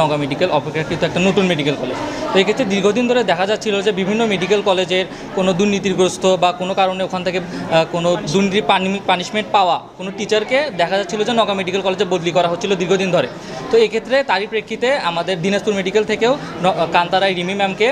Naga medical, অপেক্ষাকৃত একটা নতুন মেডিকেল কলেজ। তো এক্ষেত্রে দীর্ঘদিন ধরে দেখা যাচ্ছিল যে বিভিন্ন মেডিকেল কলেজের কোনো দুর্নীতিগ্রস্ত বা কোনো কারণে ওখান থেকে কোনো দুর্নীতি পানিশমেন্ট পাওয়া কোনো টিচারকে দেখা যাচ্ছিল যে নগা মেডিকেল কলেজে বদলি করা হচ্ছিল দীর্ঘদিন ধরে। তো এক্ষেত্রে তারই প্রেক্ষিতে আমাদের দিনাজপুর মেডিকেল থেকেও কান্তারায় রিমি ম্যামকে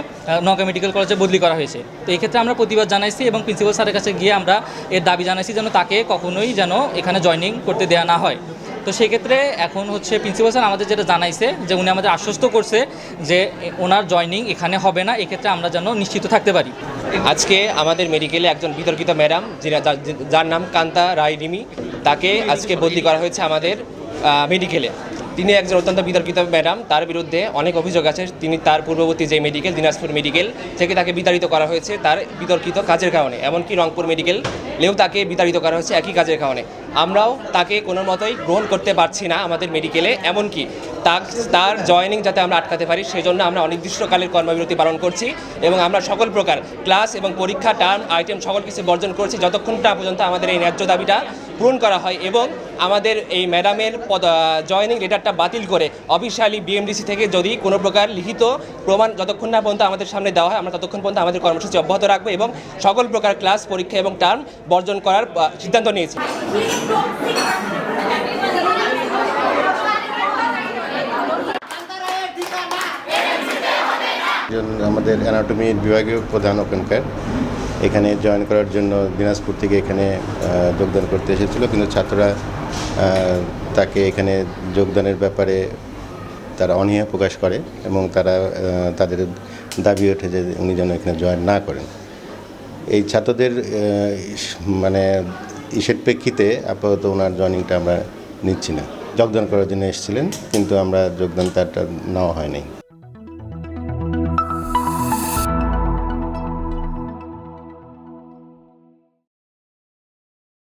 নগা মেডিকেল কলেজে বদলি করা হয়েছে। তো এক্ষেত্রে আমরা প্রতিবাদ জানাইছি এবং প্রিন্সিপাল স্যারের কাছে গিয়ে আমরা এর দাবি জানাইছি যেন তাকে কখনোই যেন এখানে জয়নিং করতে দেওয়া না হয়। তো সেক্ষেত্রে এখন হচ্ছে প্রিন্সিপাল স্যার আমাদের যেটা জানাইছে, যে উনি আমাদের আশ্বস্ত করছে যে ওনার জয়নিং এখানে হবে না, এক্ষেত্রে আমরা যেন নিশ্চিত থাকতে পারি। আজকে আমাদের মেডিকেলে একজন বিতর্কিত ম্যাডাম যিনি যার- নাম কান্তা রায় রিমি, তাকে আজকে বদলি করা হয়েছে আমাদের মেডিকেলে তিনি একজন অত্যন্ত বিতর্কিত ম্যাডাম তার বিরুদ্ধে অনেক অভিযোগ আছে, তিনি তার পূর্ববর্তী যে মেডিকেল দিনাজপুর মেডিকেল থেকে তাকে বিতাড়িত করা হয়েছে তার বিতর্কিত কাজের কারণে। এমনকি রংপুর মেডিকেলেও তাকে বিতাড়িত করা হয়েছে, একই কাজের কারণে। আমরাও তাকে কোনো মতোই গ্রহণ করতে পারছি না আমাদের মেডিকেলে, এমনকি তার তার জয়েনিং যাতে আমরা আটকাতে পারি সেই জন্য আমরা অনির্দিষ্টকালের কর্মবিরতি পালন করছি এবং আমরা সকল প্রকার ক্লাস এবং পরীক্ষা, টার্ম, আইটেম, সকল কিছু বর্জন করছি। যতক্ষণটা পর্যন্ত আমাদের এই ন্যায্য দাবিটা পূরণ করা হয় এবং আমাদের এই ম্যাডামের পদ জয়েনিং লেটারটা বাতিল করে অফিসিয়ালি বিএমডিসি থেকে যদি কোনো প্রকার লিখিত প্রমাণ যতক্ষণ না পর্যন্ত আমাদের সামনে দেওয়া হয়, আমরা ততক্ষণ পর্যন্ত আমাদের কর্মসূচি অব্যাহত রাখব এবং সকল প্রকার ক্লাস, পরীক্ষা এবং টার্ম বর্জন করার সিদ্ধান্ত নিয়েছি। আমাদের অ্যানাটমির বিভাগীয় প্রধান ওখানকার। এখানে জয়েন করার জন্য দিনাজপুর থেকে এখানে যোগদান করতে এসেছিল। কিন্তু ছাত্ররা তাকে এখানে যোগদানের ব্যাপারে তারা অনীহা প্রকাশ করে এবং তারা তাদের দাবি ওঠে যে উনি যেন এখানে জয়েন না করেন। এই ছাত্রদের মানে ইসের প্রেক্ষিতে আপাতত ওনার জয়েনিংটা আমরা নিচ্ছি না। যোগদান করার জন্য এসেছিলেন, কিন্তু আমরা যোগদান তারটা নেওয়া হয় নাই।